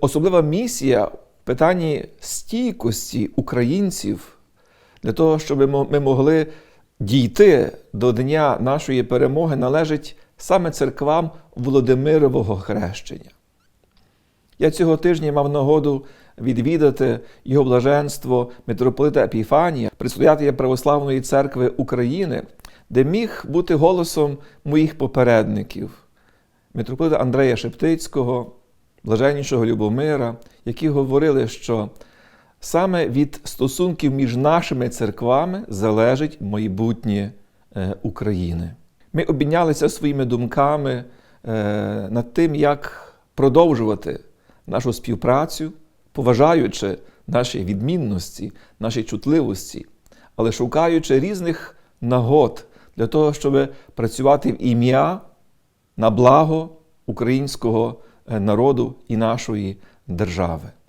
Особлива місія в питанні стійкості українців для того, щоб ми- могли дійти до дня нашої перемоги, належить саме церквам Володимирового хрещення. Я цього тижня мав нагоду відвідати його блаженство митрополита Епіфанія, предстоятеля Православної церкви України, де міг бути голосом моїх попередників, митрополита Андрея Шептицького, блаженнішого Любомира, які говорили, що саме від стосунків між нашими церквами залежить майбутнє е, України. Ми обмінялися своїми думками е, над тим, як продовжувати нашу співпрацю, поважаючи наші відмінності, наші чутливості, але шукаючи різних нагод для того, щоб працювати в ім'я на благо українського народу і нашої держави.